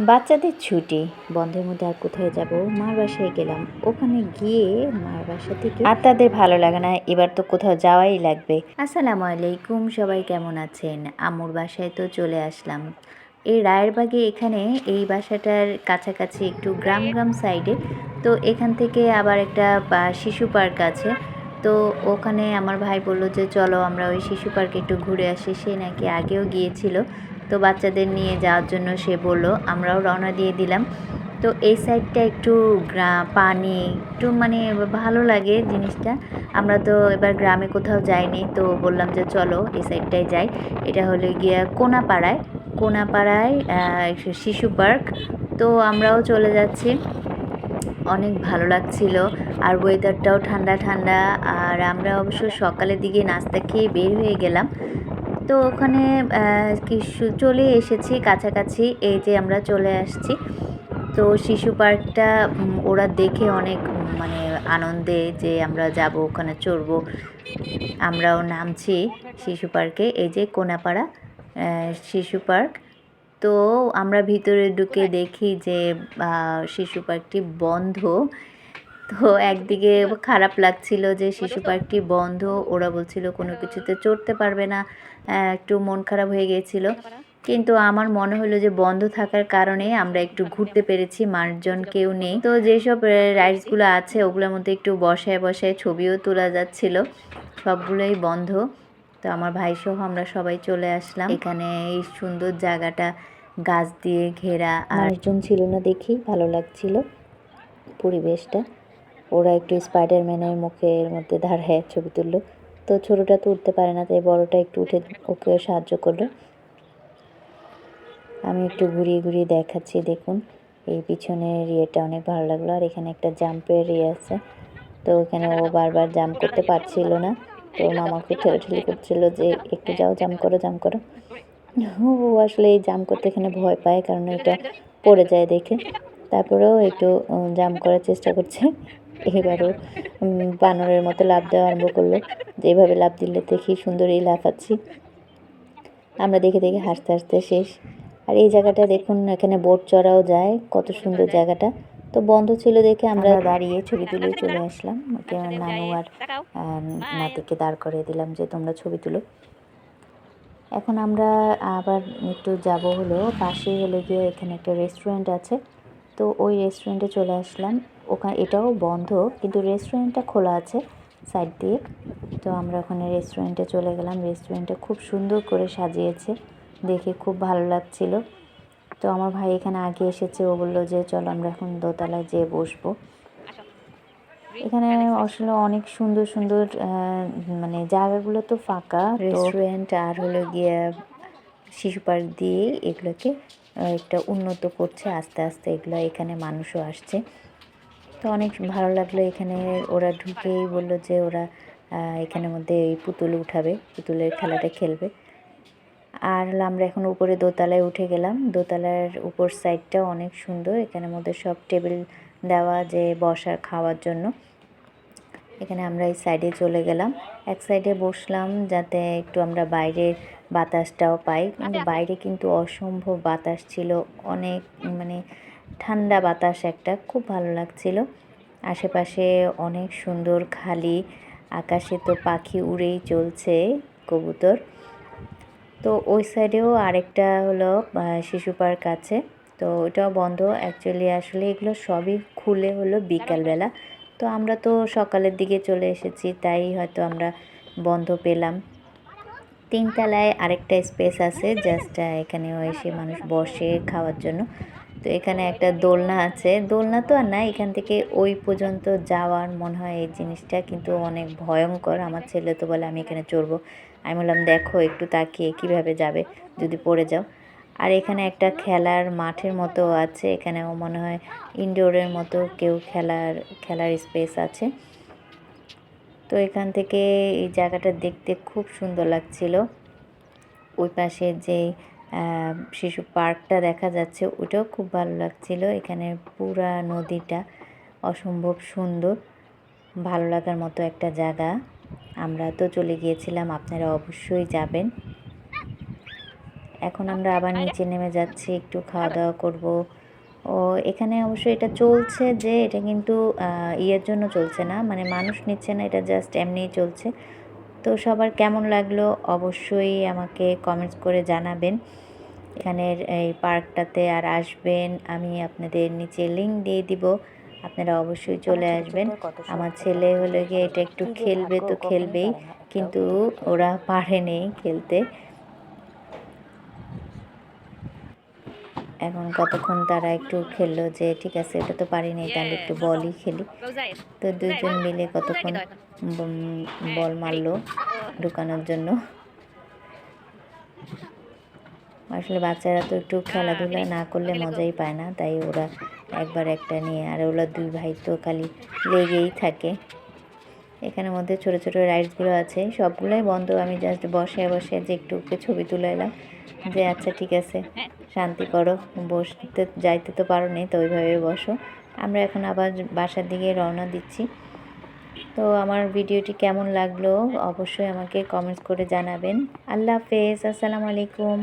বাচ্চাদের ছুটি। বন্ধের মধ্যে আর কোথায় যাব? মার বাসায় গেলাম। ওখানে গিয়ে মার বাসা থেকে আর তাদের ভালো লাগে না। এবার তো কোথাও যাওয়াই লাগবে। আসসালামু আলাইকুম। সবাই কেমন আছেন? আমুর বাসায় তো চলে আসলাম। এই রায়েরবাগে এখানে এই বাসাটার কাছাকাছি একটু গ্রাম গ্রাম সাইডে। তো এখান থেকে আবার একটা শিশু পার্ক আছে। তো ওখানে আমার ভাই বলল যে, চলো আমরা ওই শিশু পার্কে একটু ঘুরে আসি। সে নাকি আগেও গিয়েছিল। তো বাচ্চাদের নিয়ে যাওয়ার জন্য সে বলল, আমরাও রওনা দিয়ে দিলাম। তো এই সাইডটা একটু গ্রা- পানি, একটু মানে ভালো লাগে জিনিসটা। আমরা তো এবার গ্রামে কোথাও যাইনি, তো বললাম যে চলো এই সাইডটায় যাই। এটা হলো গিয়া কোনাপাড়ায়। কোনাপাড়ায় শিশু পার্ক। তো আমরাও চলে যাচ্ছি। অনেক ভালো লাগছিল। আর ওয়েদারটাও ঠান্ডা ঠান্ডা। আর আমরা অবশ্য সকালের দিকে নাস্তা খেয়ে বের হয়ে গেলাম। তো ওখানে কিছু চলে এসেছি কাছাকাছি, এই যে আমরা চলে আসছি। তো শিশু পার্কটা ওরা দেখে অনেক মানে আনন্দে যে আমরা যাব, ওখানে চড়বো। আমরাও নামছি শিশু পার্কে, এই যে কোনাপাড়া শিশু পার্ক। তো আমরা ভিতরে ঢুকে দেখি যে শিশু পার্কটি বন্ধ। তো একদিকে খারাপ লাগছিল যে শিশু পার্কটি বন্ধ, ওরা বলছিল কোনো কিছুতে চড়তে পারবে না একটু মন খারাপ হয়ে গিয়েছিল। কিন্তু আমার মনে হলো যে বন্ধ থাকার কারণে আমরা একটু ঘুরতে পেরেছি, মানুষজন কেউ নেই। তো যেসব রাইডসগুলো আছে, ওগুলোর মধ্যে একটু বসায় বসায় ছবিও তোলা যাচ্ছিল, সবগুলোই বন্ধ। তো আমার ভাই সহ আমরা সবাই চলে আসলাম। এখানে এই সুন্দর জায়গাটা, গাছ দিয়ে ঘেরা। আর মানুষজন ছিল না দেখেই ভালো লাগছিল পরিবেশটা। ওরা একটু স্পাইডারম্যানের মুখের মধ্যে দাঁড়ায় ছবি তুললো। তো ছোটোটা তো উঠতে পারে না, তাই বড়টা একটু উঠে ওকে সাহায্য করল। আমি একটু ঘুরিয়ে ঘুরিয়ে দেখাচ্ছি, দেখুন। এই পিছনের ইয়েটা অনেক ভালো লাগল, আর এখানে একটা জাম্পের ইয়ে আছে। তো এখানে ও বারবার জাম্প করতে পারছিল না। তো মামাকে ঠেলাঠেলি করছিল যে, একটু যাও, জাম্প করো জাম্প করো। ও আসলে এই জাম্প করতে এখানে ভয় পায়, কারণ এটা পড়ে যায় দেখে। তারপরেও একটু জাম্প করার চেষ্টা করছে। এবারও বানরের মতো লাফ দেওয়া আরম্ভ করল। যে এভাবে লাফ দিলে দেখি সুন্দরই লাফাচ্ছি। আমরা দেখে দেখে হাসতে হাসতে শেষ। আর এই জায়গাটা দেখুন এখানে বোট চড়াও যায় কত সুন্দর জায়গাটা। তো বন্ধ ছিল দেখে আমরা দাঁড়িয়ে ছবি তুলে চলে আসলাম। ওকে আমার নানু আর নাতিকে দাঁড় করিয়ে দিলাম যে তোমরা ছবি তুলো। এখন আমরা আবার একটু যাব হলো পাশেই হলো গিয়ে এখানে একটা রেস্টুরেন্ট আছে। তো ওই রেস্টুরেন্টে চলে আসলাম। ওখানে এটাও বন্ধ, কিন্তু রেস্টুরেন্টটা খোলা আছে সাইড দিয়ে। তো আমরা ওখানে রেস্টুরেন্টে চলে গেলাম। রেস্টুরেন্টটা খুব সুন্দর করে সাজিয়েছে, দেখে খুব ভালো লাগছিল। তো আমার ভাই এখানে আগে এসেছে, ও বলল যে, চলো আমরা এখন দোতলায় যেয়ে বসবো। এখানে আসলে অনেক সুন্দর সুন্দর মানে জায়গাগুলো তো ফাঁকা রেস্টুরেন্ট আর হলো গিয়ে শিশু পার্ক দিয়ে এগুলোকে একটা উন্নত করছে, আস্তে আস্তে এগুলো এখানে মানুষও আসছে। তো অনেক ভালো লাগল এখানে। ওরা ঢুকেই বলল যে ওরা এখানের মধ্যে এই পুতুল উঠাবে, পুতুলের খেলাটা খেলবে। আর আমরা এখন উপরে দোতলায় উঠে গেলাম। দোতলার উপর সাইডটা অনেক সুন্দর। এখানের মধ্যে সব টেবিল দেওয়া যে বসার খাওয়ার জন্য। এখানে আমরা এই সাইডে চলে গেলাম। এক সাইডে বসলাম যাতে একটু আমরা বাইরের বাতাসটাও পাই। কিন্তু বাইরে কিন্তু অসম্ভব বাতাস ছিল। অনেক মানে ঠান্ডা বাতাস একটা খুব ভালো লাগছিল। আশেপাশে অনেক সুন্দর খালি, আকাশে তো পাখি উড়েই চলছে কবুতর। তো ওই সাইডেও আরেকটা হলো শিশু পার্ক আছে। তো ওটাও বন্ধ। অ্যাকচুয়ালি আসলে এগুলো সবই খুলে হলো বিকালবেলা। তো আমরা তো সকালের দিকে চলে এসেছি, তাই হয়তো আমরা বন্ধ পেলাম। তিনতলায় আরেকটা স্পেস আছে, জাস্ট এখানেও এসে মানুষ বসে খাওয়ার জন্য। তো এখানে একটা দোলনা আছে। দোলনা তো আর না এখান থেকে ওই পর্যন্ত যাওয়ার মনে হয় এই জিনিসটা, কিন্তু অনেক ভয়ঙ্কর। আমার ছেলে তো বলে, আমি এখানে চড়বো। আমি বললাম, দেখো, একটু তাকিয়ে কীভাবে যাবে, যদি পড়ে যাও। আর এখানে একটা খেলার মাঠের মতো আছে, এখানেও মনে হয় ইনডোরের মতো কেউ খেলার খেলার স্পেস আছে। তো এখান থেকে এই জায়গাটা দেখতে খুব সুন্দর লাগছিল। ওই পাশে যে শিশু পার্কটা দেখা যাচ্ছে, ওটাও খুব ভালো লাগছিল। এখানে পুরা নদীটা অসম্ভব সুন্দর, ভালো লাগার মতো একটা জায়গা। আমরা তো চলে গিয়েছিলাম, আপনারা অবশ্যই যাবেন। এখন আমরা আবার নিচে নেমে যাচ্ছি, একটু খাওয়া দাওয়া করব। ও, এখানে অবশ্যই এটা চলছে যে, এটা কিন্তু ইয়ের জন্য চলছে না মানে মানুষ নিচ্ছে না, এটা জাস্ট এমনিই চলছে। তো সবার কেমন লাগল অবশ্যই আমাকে কমেন্টস করে জানাবেন। এখানের এই পার্কটাতে আর আসবেন আমি আপনাদের নিচে লিঙ্ক দিয়ে দিব। আপনারা অবশ্যই চলে আসবেন। আমার ছেলে হলে গিয়ে এটা একটু খেলবে তো খেলবেই কিন্তু ওরা পারে নেই খেলতে। এখন কতক্ষণ তারা একটু খেললো যে ঠিক আছে এটা তো পারি নাই তাহলে একটু বলই খেলি। তো দুজন মিলে কতক্ষণ বল মারলো ঢুকানোর জন্য। আসলে বাচ্চারা তো একটু খেলাধুলা না করলে মজাই পায় না তাই ওরা একবার একটা নিয়ে আর ওরা দুই ভাই তো খালি লেগেই থাকে। এখানের মধ্যে ছোট ছোট রাইডসগুলো আছে সবগুলোই বন্ধ আমি জাস্ট বসে বসে যে একটু একটু ছবি তুলে এলাম যে আচ্ছা ঠিক আছে শান্তি করো বসতে যাইতে তো পারো নেই তো ওইভাবে বসো। আমরা এখন আবার বাসার দিকে রওনা দিচ্ছি। তো আমার ভিডিওটি কেমন লাগল অবশ্যই আমাকে কমেন্টস করে জানাবেন। আল্লাহ হাফেজ আসসালামু আলাইকুম।